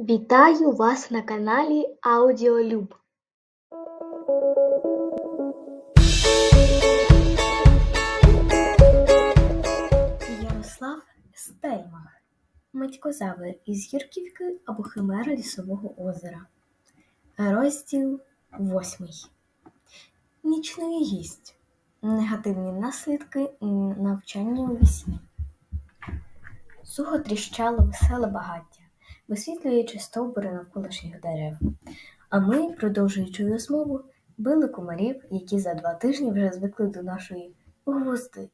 Вітаю вас на каналі Аудіолюб. Ярослав Стельмах Митькозавр із Юрківки або Химера Лісового озера. Розділ восьмий. Нічний гість. Негативні наслідки навчання у вісні. Сухо тріщало веселе багаття, висвітлюючи стовбури навколишніх дерев. А ми, продовжуючи розмову, били комарів, які за два тижні вже звикли до нашої гвоздик.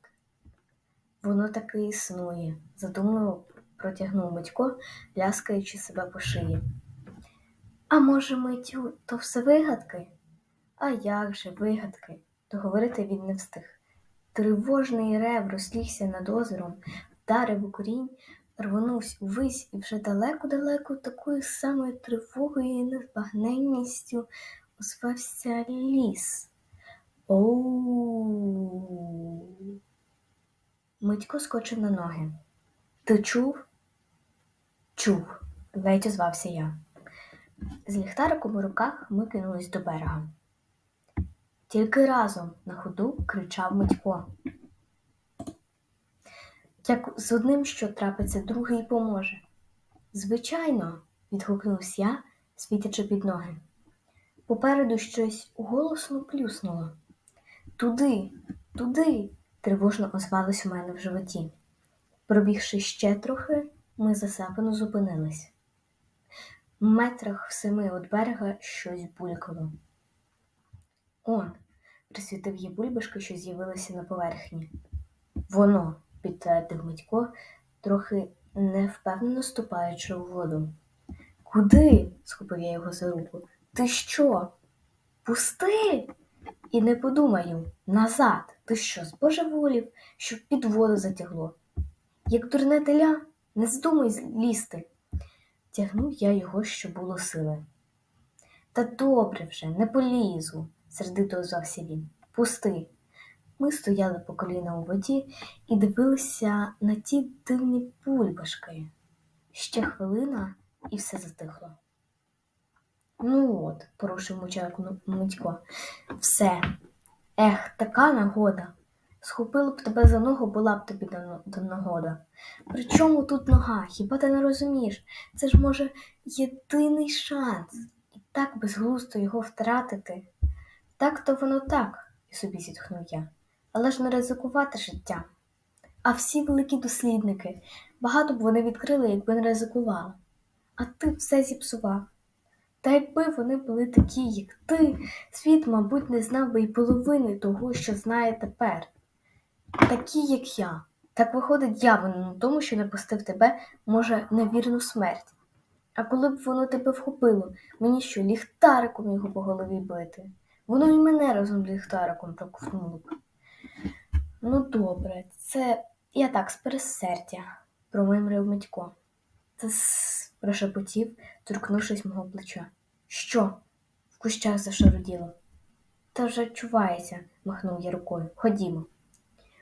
Воно таки існує, задумливо протягнув Митько, ляскаючи себе по шиї. А може, Митю, то все вигадки? А як же вигадки? Договорити він не встиг. Тривожний рев розлігся над озером, вдарив у корінь, рвонувся увись і вже далеко-далеко такою самою тривогою і незбагненністю озвався ліс. Оу. Митько скочив на ноги. Ти чув? Чув, ледь озвався я. З ліхтариком у руках ми кинулись до берега. Тільки разом на ходу кричав Митько. Як з одним, що трапиться, другий поможе. Звичайно, відгукнувся я, світячи під ноги. Попереду щось голосно плюснуло. Туди, туди, тривожно озвалось у мене в животі. Пробігши ще трохи, ми засапано зупинились. В метрах в семи від берега щось булькало. Он, присвітив її бульбашки, що з'явилися на поверхні. Воно, підтвердив Митько, трохи невпевнено ступаючи у воду. Куди? схопив я його за руку. Ти що? Пусти! І не подумаю, назад, ти що, збожеволів, щоб під воду затягло. Як дурне теля, не здумай лізти. Тягнув я його, що було сили. Та добре вже, не полізу, сердито озвався він. Пусти. Ми стояли по коліна у воді і дивилися на ті дивні бульбашки. Ще хвилина і все затихло. Ну от, порушив мовчарку Митько, все. Ех, така нагода. Схопила б тебе за ногу, була б тобі до нагода. При чому тут нога? Хіба ти не розумієш? Це ж, може, єдиний шанс. І так безглусто його втратити. Так то воно так, і собі зітхнув я. Але ж не ризикувати життям. А всі великі дослідники, багато б вони відкрили, якби не ризикували. А ти все зіпсував. Та якби вони були такі, як ти, світ, мабуть, не знав би й половини того, що знає тепер. Такі, як я. Так виходить, я винен у тому, що не пустив тебе, може, на вірну смерть. А коли б воно тебе вхопило, мені що, ліхтариком його по голові бити? Воно і мене разом ліхтариком проковтнуло б. Ну, добре, це я так з пересердя, промимрив Митько. Тс, прошепотів, торкнувшись мого плеча. Що? В кущах зашаруділо. Та вже чувається, махнув я рукою. Ходімо.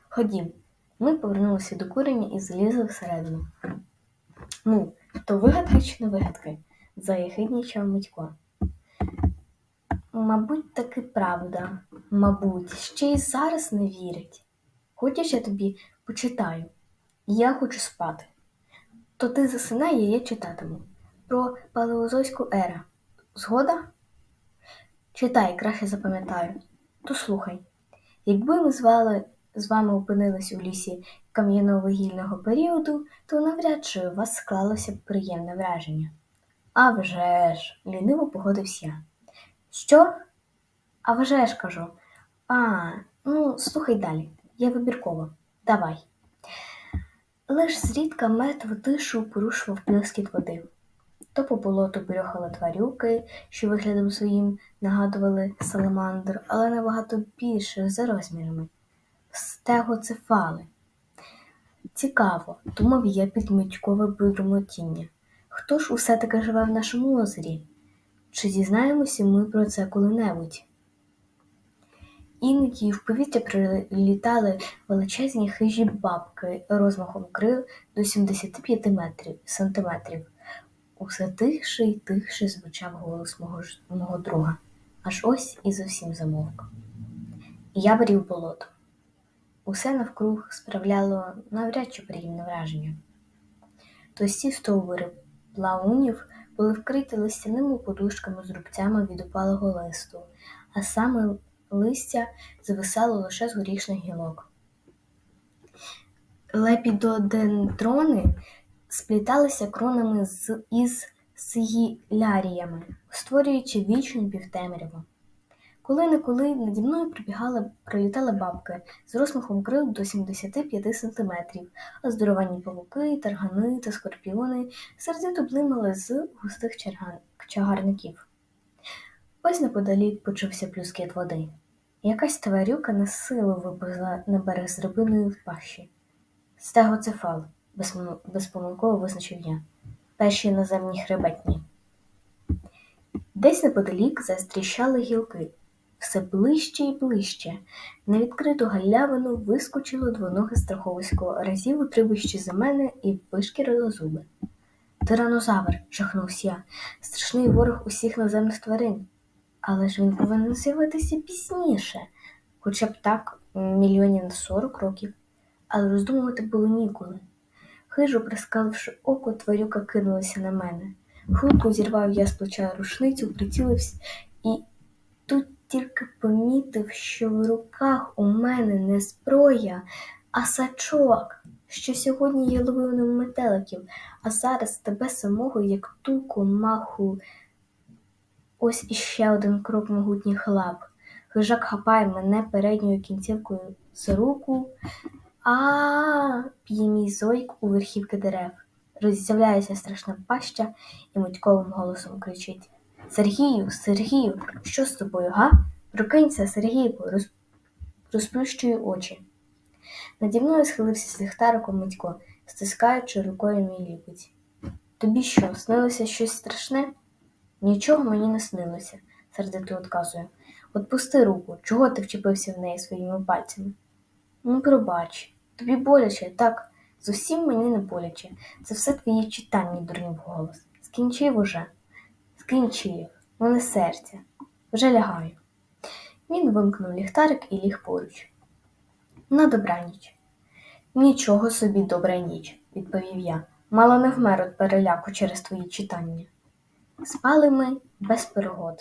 Ходім. Ми повернулися до курення і залізли всередину. Ну, то вигадки чи не вигадки? заєхиднічав Митько. Мабуть, таки правда, мабуть, ще й зараз не вірять. Хочеш, я тобі почитаю? Я хочу спати. То ти засинай, а я читатиму. Про палеозойську еру. Згода? Читай, краще запам'ятаю. То слухай. Якби ми звали, з вами опинились у лісі кам'яно-вугільного періоду, то навряд чи у вас склалося б приємне враження. А вже ж, ліниво погодився я. Що? А вже ж кажу. А, ну, слухай далі. Я вибірково. Давай. Лиш зрідка мертву тишу порушував плескіт води. То по болоту брьохали тварюки, що виглядом своїм нагадували саламандр, але набагато більших за розмірами стегоцефали. Цікаво, думав я під митькове бурмотіння. Хто ж усе таки живе в нашому озері? Чи дізнаємося ми про це коли-небудь? Іноді в повітря прилітали величезні хижі бабки розмахом крил до 75 метрів, сантиметрів. Усе тихше й тихше звучав голос мого, мого друга, аж ось і зовсім замовк. Я брів болото. Усе навкруг справляло навряд чи приємне враження. Товсті стовбури плаунів були вкриті листяними подушками з рубцями від упалого листу, а саме листя звисало лише з горішних гілок. Лепідодендрони спліталися кронами з, із сигіляріями, створюючи вічну півтемряву. Коли неколи наді мною прибігали, пролітали бабки з розмахом крил до 75 сантиметрів, а здоровані павуки, таргани та скорпіони сердито блимали з густих чагарників. Ось неподалік почувся плюскіт води. Якась тварюка на силу виповзла на берег з рибиною в пащі. Стегоцефал, безпом- безпомилково визначив я. Перші наземні хребетні. Десь неподалік застріщали гілки. Все ближче і ближче. На відкриту галявину вискочило двоноге страховисько, разів у три за мене і вишкірило зуби. Тиранозавр, жахнувся я, страшний ворог усіх наземних тварин. Але ж він повинен з'явитися пізніше, хоча б так мільйонів на сорок років. Але роздумувати було ніколи. Хижо прискаливши око, тварюка кинулася на мене. Хутко зірвав я з плеча рушницю, прицілився і тут тільки помітив, що в руках у мене не зброя, а сачок, що сьогодні я ловив ним метеликів, а зараз тебе самого, як ту комаху. Ось іще один крок могутніх лап. Хижак хапає мене передньою кінцівкою за руку, а п'є мій зойк у верхівки дерев. Роззявляється страшна паща і митьковим голосом кричить Сергію, Сергію, що з тобою, га? Прокинься, Сергійку, роз... розплющую очі. Наді мною схилився з ліхтариком Митько, стискаючи рукою мій лікоть. Тобі що, снилося щось страшне? Нічого мені не снилося, сердито отказую. От пусти руку, чого ти вчепився в неї своїми пальцями? Ну, пробач, тобі боляче, так, зовсім мені не боляче. Це все твої читання, дурнів голос. Скінчив уже. Скінчив, ну не серця. Вже лягаю. Він вимкнув ліхтарик і ліг поруч. На добраніч. Нічого собі добра ніч, відповів я. Мало не вмер від переляку через твої читання спали ми без пригод.